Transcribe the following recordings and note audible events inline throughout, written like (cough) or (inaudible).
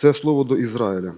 Це слово до Ізраїля.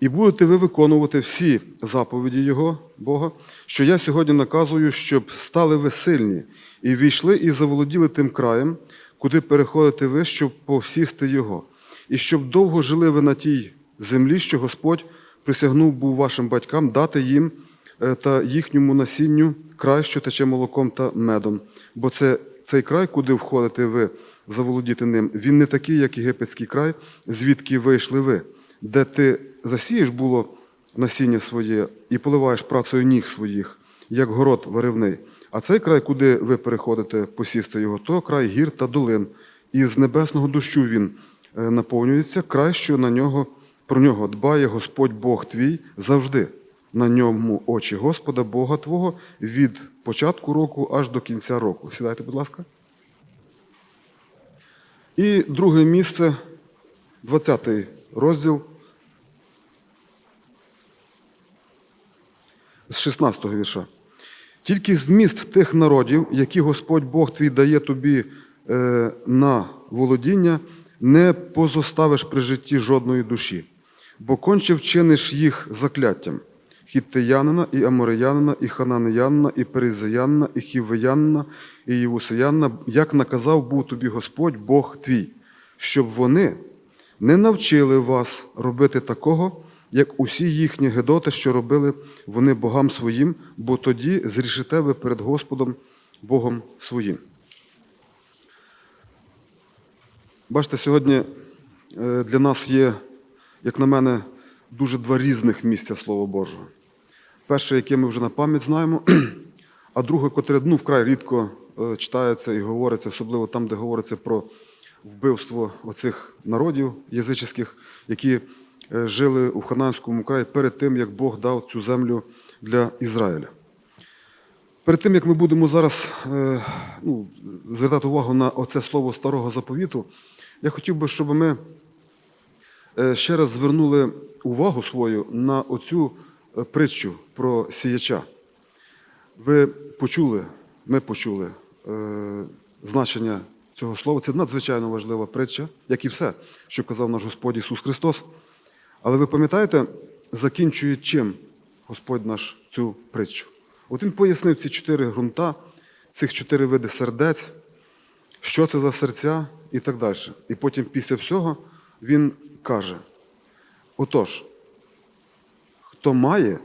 І будете ви виконувати всі заповіді Його, Бога, що я сьогодні наказую, щоб стали ви сильні і війшли і заволоділи тим краєм, куди переходите ви, щоб посісти його, і щоб довго жили ви на тій землі, що Господь присягнув був вашим батькам дати їм е, та їхньому насінню край, що тече молоком та медом. Бо це цей край, куди входите ви заволодіти ним, він не такий, як єгипетський край, звідки вийшли ви, де ти засієш було насіння своє і поливаєш працею ніг своїх, як город варивний. А цей край, куди ви переходите посісти його, то край гір та долин. І з небесного дощу він е, наповнюється, край, що на нього, про нього дбає Господь Бог твій завжди. На ньому очі Господа Бога Твого від початку року аж до кінця року. Сідайте, будь ласка. І друге місце, 20 розділ з 16 го вірша. Тільки зміст тих народів, які Господь Бог твій дає тобі е, на володіння, не позоставиш при житті жодної душі, бо конче вчиниш їх закляттям хіттеянина, і амореянина, і хананеянина, і перезаянина, і хівеянина, і євусеянина, як наказав був тобі Господь Бог твій, щоб вони не навчили вас робити такого, як усі їхні гедоти, що робили вони богам своїм, бо тоді зрішите ви перед Господом Богом своїм. Бачите, сьогодні е, для нас є, як на мене, дуже два різних місця Слова Божого. Перше, яке ми вже на пам'ять знаємо, (clears throat) а друге, котре ну, вкрай рідко е, читається і говориться, особливо там, де говориться про вбивство оцих народів язичних, які е, жили у Хананському краї перед тим, як Бог дав цю землю для Ізраїля. Перед тим, як ми будемо зараз е, ну, звертати увагу на оце слово старого заповіту, я хотів би, щоб ми ще раз звернули увагу свою на оцю притчу про сіяча. Ви почули, ми почули е, значення цього слова. Це надзвичайно важлива притча, як і все, що казав наш Господь Ісус Христос. Але ви пам'ятаєте, закінчує чим Господь наш цю притчу? От Він пояснив ці чотири ґрунта, цих чотири види сердець, що це за серця і так далі. І потім після всього Він каже: отож, хто має,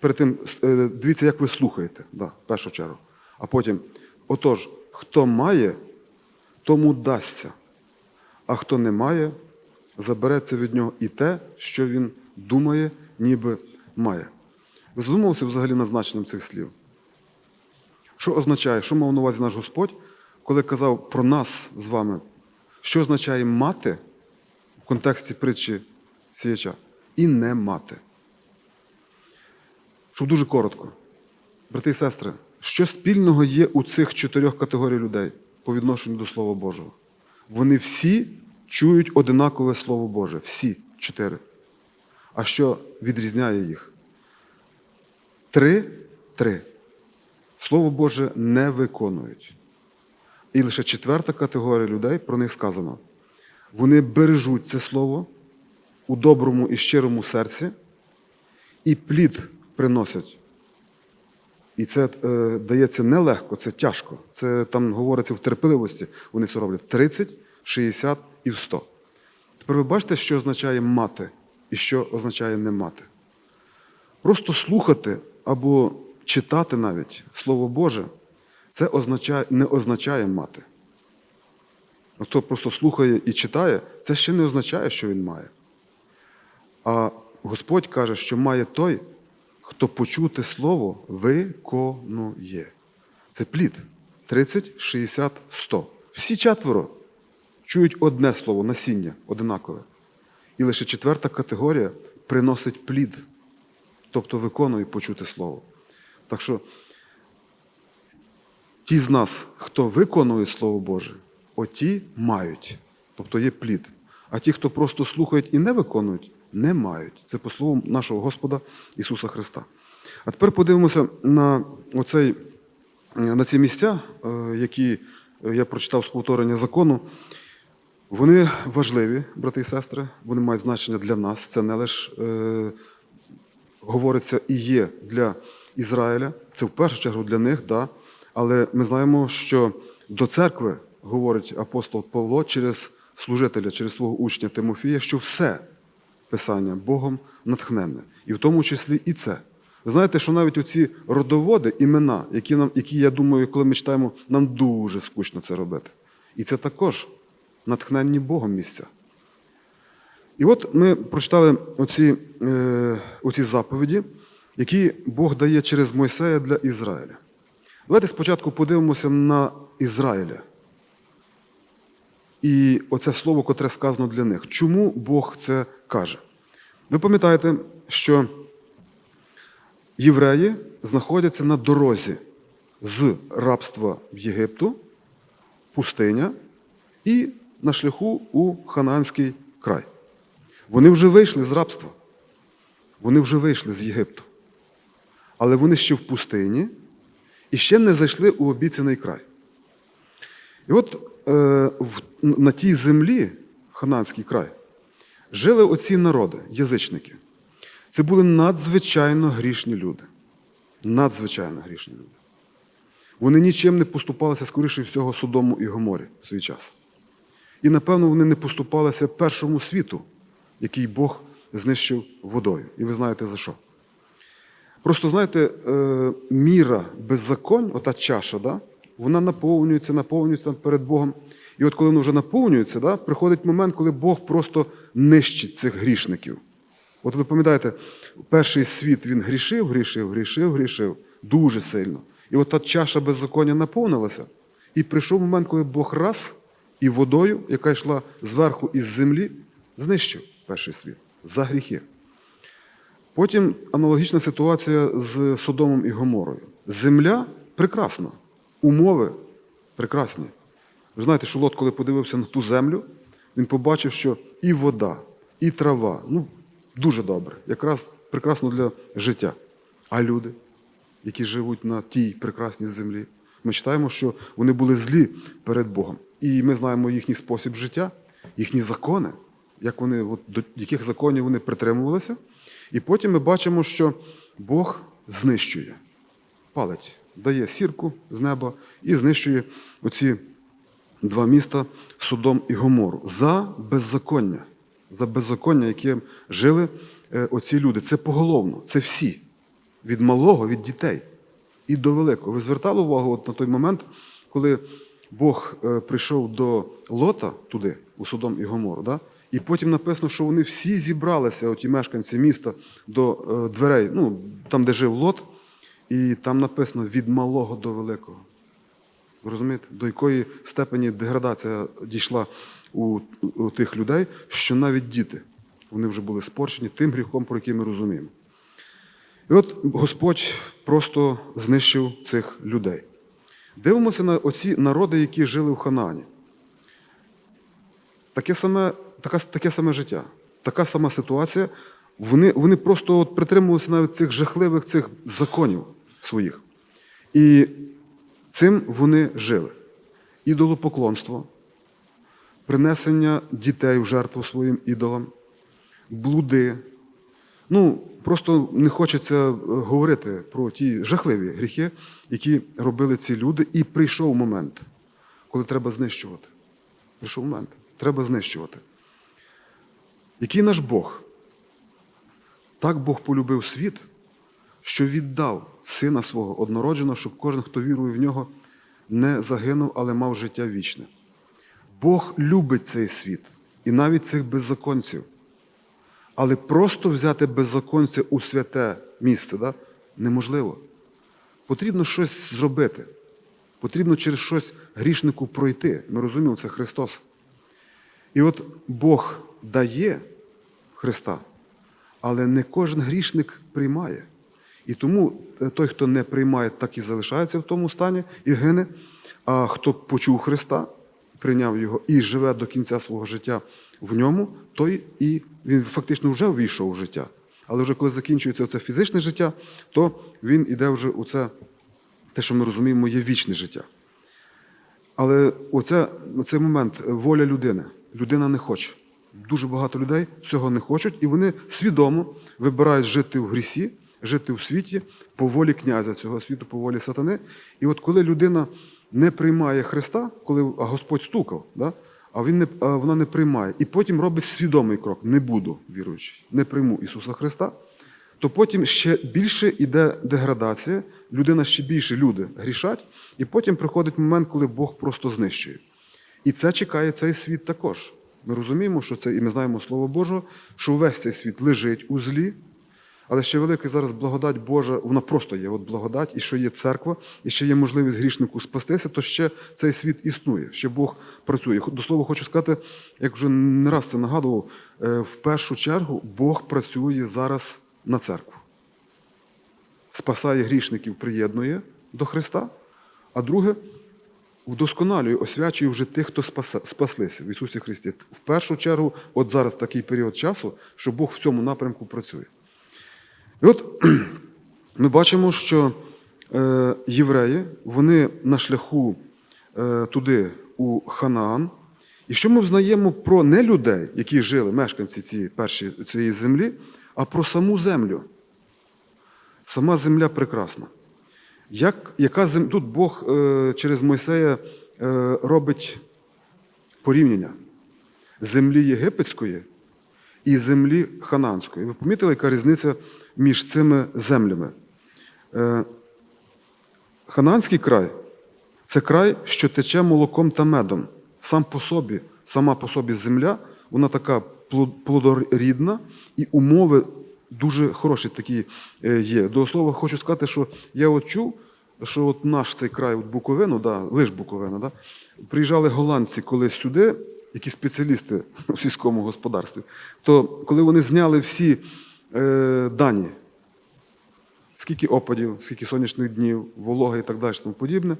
перед тим, е, дивіться, як ви слухаєте, да, в першу чергу. А потім, отож, хто має, тому дасться, а хто не має, забереться від нього і те, що він думає, ніби має. Ви задумалися взагалі над значенням цих слів? Що означає, що мав на увазі наш Господь, коли казав про нас з вами, що означає мати в контексті притчі сіяча і не мати? Щоб дуже коротко. Брати і сестри, що спільного є у цих чотирьох категорій людей по відношенню до Слова Божого? Вони всі чують одинакове Слово Боже. Всі чотири. А що відрізняє їх? Три три. Слово Боже не виконують. І лише четверта категорія людей, про них сказано. Вони бережуть це слово у доброму і щирому серці, і плід приносять. І це е, дається нелегко, це тяжко. Це там говориться в терпеливості, вони це роблять 30, 60 і в 100. Тепер ви бачите, що означає мати і що означає не мати. Просто слухати або читати навіть Слово Боже, це означає, не означає мати. Хто просто слухає і читає, це ще не означає, що він має. А Господь каже, що має той, хто почути слово виконує. Це плід 30, 60, 100. Всі четверо чують одне слово, насіння одинакове. І лише четверта категорія приносить плід, тобто виконує почути слово. Так що ті з нас, хто виконує Слово Боже, оті мають, тобто є плід. А ті, хто просто слухають і не виконують, не мають. Це по слову нашого Господа Ісуса Христа. А тепер подивимося на, оцей, на ці місця, е, які я прочитав з повторення закону. Вони важливі, брати і сестри, вони мають значення для нас. Це не лише е, говориться і є для Ізраїля, це в першу чергу для них, да. але ми знаємо, що до церкви говорить апостол Павло через служителя, через свого учня Тимофія, що все Писання Богом натхненне, і в тому числі і це. Ви знаєте, що навіть оці родоводи, імена, які, нам, які, я думаю, коли ми читаємо, нам дуже скучно це робити. І це також натхненні Богом місця. І от ми прочитали оці, е, оці заповіді, які Бог дає через Мойсея для Ізраїля. Давайте спочатку подивимося на Ізраїля. І оце слово, котре сказано для них. Чому Бог це каже? Ви пам'ятаєте, що євреї знаходяться на дорозі з рабства в Єгипту, пустиня, і на шляху у Ханаанський край. Вони вже вийшли з рабства. Вони вже вийшли з Єгипту. Але вони ще в пустині і ще не зайшли у обіцяний край. І от на тій землі, Хананський край, жили оці народи, язичники. Це були надзвичайно грішні люди. Надзвичайно грішні люди. Вони нічим не поступалися, скоріше всього, Содому і Гоморі в свій час. І, напевно, вони не поступалися першому світу, який Бог знищив водою. І ви знаєте за що. Просто знаєте, е, міра беззаконь, ота чаша, да, вона наповнюється, наповнюється перед Богом. І от коли вона вже наповнюється, да, приходить момент, коли Бог просто нищить цих грішників. От ви пам'ятаєте, перший світ він грішив, грішив, грішив, грішив дуже сильно. І от та чаша беззаконня наповнилася. І прийшов момент, коли Бог раз і водою, яка йшла зверху із землі, знищив перший світ за гріхи. Потім аналогічна ситуація з Содомом і Гоморою. Земля прекрасна, умови прекрасні. Ви знаєте, що Лот, коли подивився на ту землю, він побачив, що і вода, і трава ну, дуже добре, якраз прекрасно для життя. А люди, які живуть на тій прекрасній землі, ми читаємо, що вони були злі перед Богом. І ми знаємо їхній спосіб життя, їхні закони, як вони, от, до яких законів вони притримувалися. І потім ми бачимо, що Бог знищує, палить, дає сірку з неба і знищує оці два міста Содом і Гомору за беззаконня, за беззаконня, яким жили е, оці люди. Це поголовно, це всі. Від малого, від дітей і до великого. Ви звертали увагу от на той момент, коли Бог е, прийшов до Лота туди, у Содом і Гомору, да? і потім написано, що вони всі зібралися, оті мешканці міста, до е, дверей, ну, там, де жив Лот, і там написано від малого до великого. Розумієте, до якої степені деградація дійшла у, у тих людей, що навіть діти вони вже були спорчені тим гріхом, про який ми розуміємо. І от Господь просто знищив цих людей. Дивимося на оці народи, які жили в Ханані. Таке саме, така, таке саме життя, така сама ситуація. Вони, вони просто от притримувалися навіть цих жахливих цих законів своїх. І цим вони жили. Ідолопоклонство, принесення дітей в жертву своїм ідолам, блуди. Ну, просто не хочеться е, говорити про ті жахливі гріхи, які робили ці люди, і прийшов момент, коли треба знищувати. Прийшов момент, треба знищувати. Який наш Бог? Так Бог полюбив світ, що віддав сина свого однородженого, щоб кожен, хто вірує в нього, не загинув, але мав життя вічне. Бог любить цей світ і навіть цих беззаконців. Але просто взяти беззаконця у святе місце да, неможливо. Потрібно щось зробити. Потрібно через щось грішнику пройти. Ми розуміємо, це Христос. І от Бог дає Христа, але не кожен грішник приймає. І тому той, хто не приймає, так і залишається в тому стані і гине. А хто почув Христа, прийняв його і живе до кінця свого життя в ньому, той і він фактично вже ввійшов у життя. Але вже коли закінчується це фізичне життя, то він іде вже у це, те, що ми розуміємо, є вічне життя. Але оце, оцей момент воля людини. людина не хоче. Дуже багато людей цього не хочуть, і вони свідомо вибирають жити в грісі, жити у світі по волі князя цього світу, по волі сатани. І от коли людина не приймає Христа, коли а Господь стукав, да? а, він не, а вона не приймає, і потім робить свідомий крок: не буду віруючий, не прийму Ісуса Христа, то потім ще більше йде деградація, людина ще більше люди грішать, і потім приходить момент, коли Бог просто знищує. І це чекає цей світ також. Ми розуміємо, що це, і ми знаємо Слово Боже, що весь цей світ лежить у злі, але ще велика зараз благодать Божа, вона просто є. От благодать, і що є церква, і ще є можливість грішнику спастися, то ще цей світ існує, ще Бог працює. До слова, хочу сказати, як вже не раз це нагадував, е, в першу чергу Бог працює зараз на церкву. Спасає грішників, приєднує до Христа, а друге вдосконалює, освячує вже тих, хто спаслися в Ісусі Христі. В першу чергу, от зараз такий період часу, що Бог в цьому напрямку працює. І от (clears throat) ми бачимо, що е, євреї, вони на шляху е, туди, у Ханаан. І що ми взнаємо про не людей, які жили, мешканці цієї, перші, цієї землі, а про саму землю. Сама земля прекрасна. Як, яка зем... Тут Бог е, через Мойсея е, робить порівняння землі єгипетської і землі хананської. Ви помітили, яка різниця між цими землями? Е, Хананський край це край, що тече молоком та медом. Сам по собі, сама по собі земля, вона така плодорідна, і умови дуже хороші такі е, є. До слова, хочу сказати, що я от чув, що от наш цей край, от Буковину, да, лиш Буковина, да, приїжджали голландці колись сюди, які спеціалісти (laughs) в сільському господарстві, то коли вони зняли всі е, дані, скільки опадів, скільки сонячних днів, волога і так далі, тому подібне,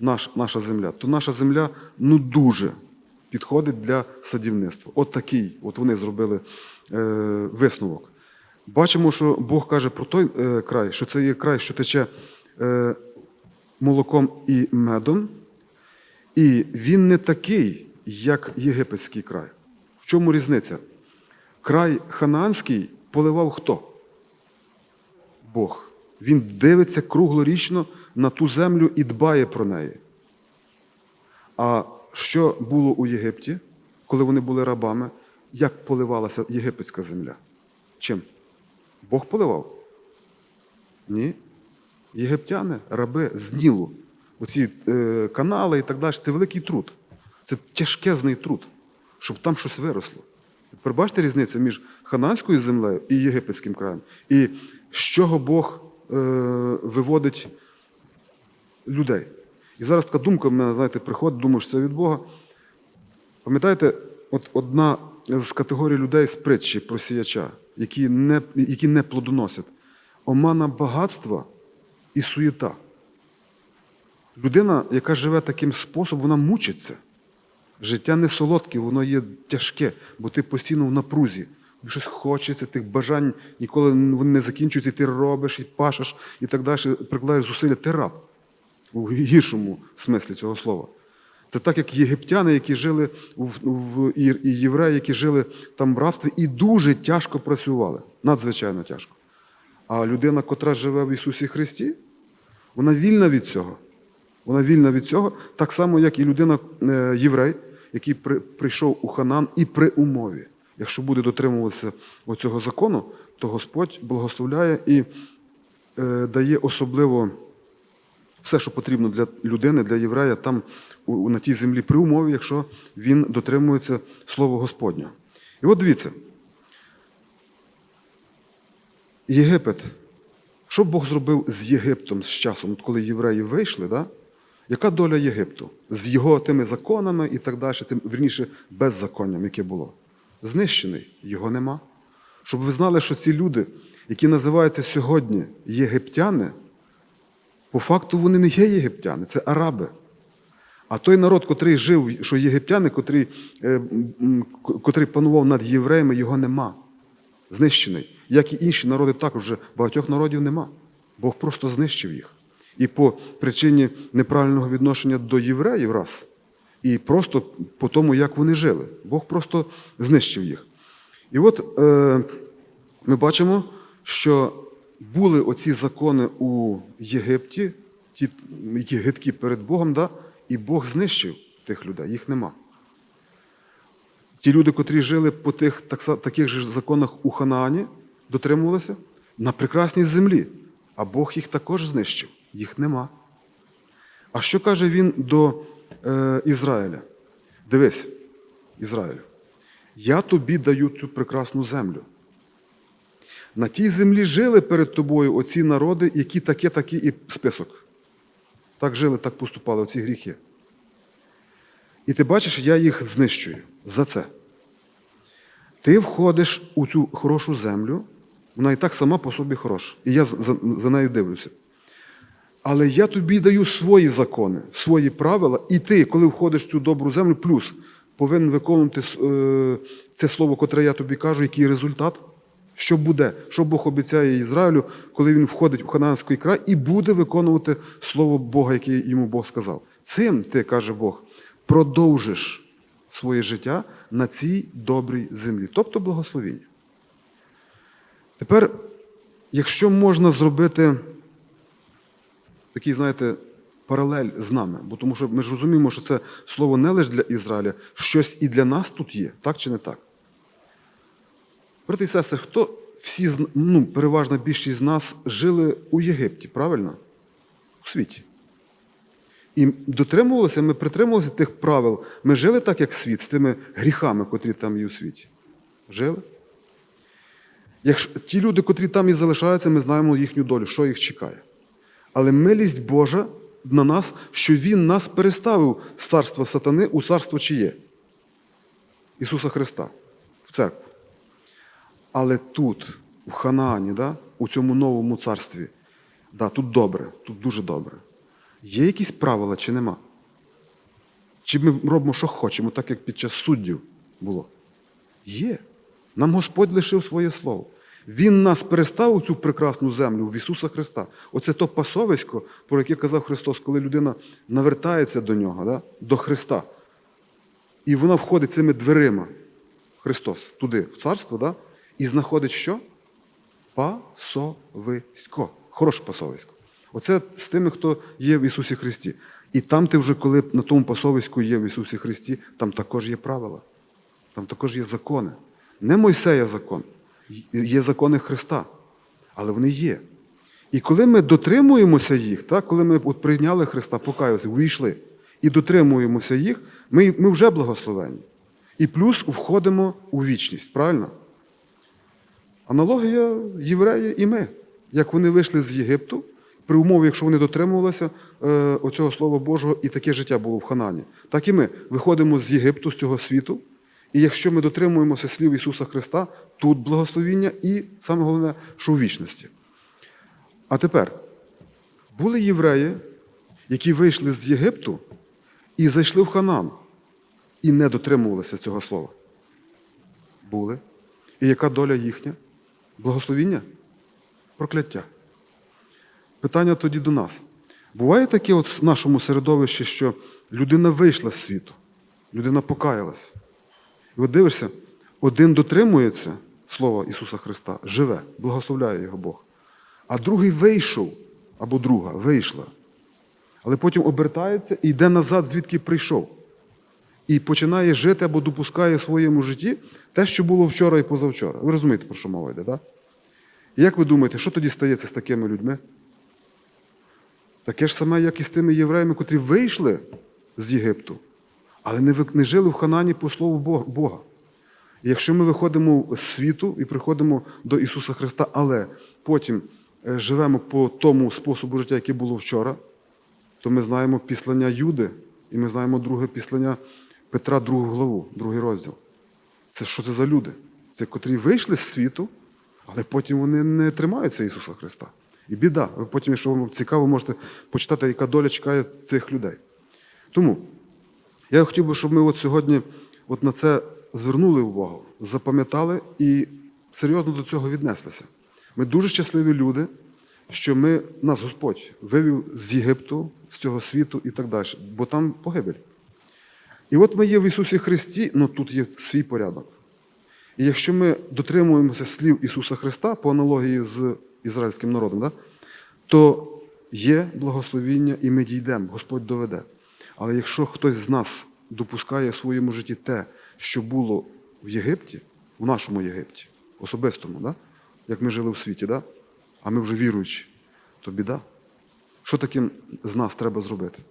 наш, наша земля, то наша земля ну дуже підходить для садівництва. От такий, от вони зробили е, висновок. Бачимо, що Бог каже про той е, край, що це є край, що тече е, молоком і медом, і він не такий, як єгипетський край. В чому різниця? Край ханаанський поливав хто? Бог. Він дивиться круглорічно на ту землю і дбає про неї. А що було у Єгипті, коли вони були рабами? Як поливалася єгипетська земля? Чим? Бог поливав? Ні. Єгиптяни, раби з Нілу. Оці е, канали і так далі, це великий труд. Це тяжкезний труд, щоб там щось виросло. Тепер різницю між хананською землею і єгипетським краєм? І з чого Бог е, виводить людей? І зараз така думка в мене, знаєте, приходить, думаю, що це від Бога. Пам'ятаєте, от одна з категорій людей з притчі про сіяча, які не, які не плодоносять, омана багатства і суєта. Людина, яка живе таким способом, вона мучиться. Життя не солодке, воно є тяжке, бо ти постійно в напрузі. Тобі щось хочеться, тих бажань ніколи не закінчуються, і ти робиш, і пашеш, і так далі, прикладаєш зусилля, ти раб у гіршому смислі цього слова. Це так, як єгиптяни, які жили в, і євреї, які жили там в рабстві, і дуже тяжко працювали, надзвичайно тяжко. А людина, котра живе в Ісусі Христі, вона вільна від цього. Вона вільна від цього, так само, як і людина е, єврей, який при, прийшов у Ханан і при умові. Якщо буде дотримуватися цього закону, то Господь благословляє і е, дає особливо все, що потрібно для людини, для єврея, там на тій землі при умові, якщо він дотримується Слова Господнього. І от дивіться. Єгипет. Що Бог зробив з Єгиптом з часом, от коли євреї вийшли, да? Яка доля Єгипту? З його тими законами і так далі, цим, вірніше, беззаконням, яке було? Знищений, його нема. Щоб ви знали, що ці люди, які називаються сьогодні єгиптяни, по факту вони не є єгиптяни, це араби. А той народ, котрий жив, що єгиптяни, котрий, е, котрий панував над євреями, його нема. Знищений. Як і інші народи, також багатьох народів нема. Бог просто знищив їх. І по причині неправильного відношення до євреїв раз, І просто по тому, як вони жили. Бог просто знищив їх. І от е, ми бачимо, що були оці закони у Єгипті, ті, які гидкі перед Богом, да? і Бог знищив тих людей, їх нема. Ті люди, котрі жили по тих так, таких же законах у Ханаані, дотримувалися на прекрасній землі, а Бог їх також знищив, їх нема. А що каже він до е, Ізраїля? Дивись, Ізраїлю, я тобі даю цю прекрасну землю. На тій землі жили перед тобою оці народи, які таке, такі і список. Так жили, так поступали оці гріхи. І ти бачиш, я їх знищую за це. Ти входиш у цю хорошу землю, вона і так сама по собі хороша. І я за, за- нею дивлюся. Але я тобі даю свої закони, свої правила, і ти, коли входиш в цю добру землю, плюс повинен виконувати е, це слово, котре я тобі кажу, який результат, що буде, що Бог обіцяє Ізраїлю, коли він входить в Хананський край і буде виконувати слово Бога, яке йому Бог сказав. Цим ти, каже Бог, продовжиш своє життя на цій добрій землі, тобто благословіння. Тепер, якщо можна зробити такий, знаєте, паралель з нами, бо тому що ми ж розуміємо, що це слово не лише для Ізраїля, щось і для нас тут є, так чи не так? Брати і сестри, хто всі, ну, переважна більшість з нас жили у Єгипті, правильно? У світі. І дотримувалися, ми притримувалися тих правил. Ми жили так, як світ, з тими гріхами, котрі там є у світі. Жили? Якщо ті люди, котрі там і залишаються, ми знаємо їхню долю, що їх чекає. Але милість Божа на нас, що Він нас переставив з царства сатани у царство чиє? Ісуса Христа, в церкву. Але тут, в Ханаані, да, у цьому новому царстві, да, тут добре, тут дуже добре. Є якісь правила чи нема? Чи ми робимо, що хочемо, так як під час суддів було? Є. Нам Господь лишив своє слово. Він нас перестав у цю прекрасну землю в Ісуса Христа. Оце то пасовисько, про яке казав Христос, коли людина навертається до нього, да? до Христа. І вона входить цими дверима, Христос, туди, в царство, да? і знаходить що? Пасовисько. Хороше пасовисько. Оце з тими, хто є в Ісусі Христі. І там ти вже, коли на тому пасовиську є в Ісусі Христі, там також є правила. Там також є закони. Не Мойсея закон, є закони Христа, але вони є. І коли ми дотримуємося їх, так, коли ми от прийняли Христа, покаялися, увійшли і дотримуємося їх, ми, ми вже благословені. І плюс входимо у вічність, правильно? Аналогія євреї і ми. Як вони вийшли з Єгипту, при умові, якщо вони дотримувалися е, оцього Слова Божого, і таке життя було в Ханані, так і ми виходимо з Єгипту, з цього світу. І якщо ми дотримуємося слів Ісуса Христа, тут благословіння і саме головне, що у вічності. А тепер були євреї, які вийшли з Єгипту і зайшли в Ханан, і не дотримувалися цього слова. Були. І яка доля їхня? Благословіння? Прокляття. Питання тоді до нас. Буває таке от в нашому середовищі, що людина вийшла з світу, людина покаялась. І от дивишся, один дотримується Слова Ісуса Христа, живе, благословляє його Бог. А другий вийшов, або друга вийшла. Але потім обертається і йде назад, звідки прийшов. І починає жити або допускає в своєму житті те, що було вчора і позавчора. Ви розумієте, про що мова йде, так? І як ви думаєте, що тоді стається з такими людьми? Таке ж саме, як і з тими євреями, котрі вийшли з Єгипту, але не, жили в Ханані по слову Бога. І якщо ми виходимо з світу і приходимо до Ісуса Христа, але потім е, живемо по тому способу життя, яке було вчора, то ми знаємо післання Юди, і ми знаємо друге післання Петра, другу главу, другий розділ. Це що це за люди? Це котрі вийшли з світу, але потім вони не тримаються Ісуса Христа. І біда. Ви потім, якщо вам цікаво, можете почитати, яка доля чекає цих людей. Тому я хотів би, щоб ми от сьогодні от на це звернули увагу, запам'ятали і серйозно до цього віднеслися. Ми дуже щасливі люди, що ми, нас Господь вивів з Єгипту, з цього світу і так далі, бо там погибель. І от ми є в Ісусі Христі, але тут є свій порядок. І якщо ми дотримуємося слів Ісуса Христа по аналогії з ізраїльським народом, да, то є благословіння, і ми дійдемо, Господь доведе. Але якщо хтось з нас допускає в своєму житті те, що було в Єгипті, в нашому Єгипті, особистому, да, як ми жили в світі, да, а ми вже віруючі, то біда. Що таким з нас треба зробити?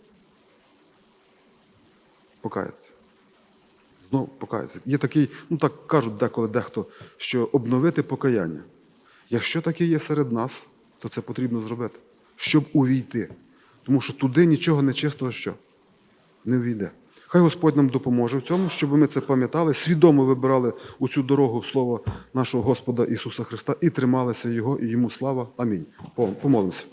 Покаятися. Знову покаятися. Є такий, ну так кажуть деколи дехто, що обновити покаяння. Якщо таке є серед нас, то це потрібно зробити, щоб увійти. Тому що туди нічого нечистого що не війде. Хай Господь нам допоможе в цьому, щоб ми це пам'ятали, свідомо вибирали у цю дорогу слова нашого Господа Ісуса Христа і трималися Його, і йому слава. Амінь. Помолимося.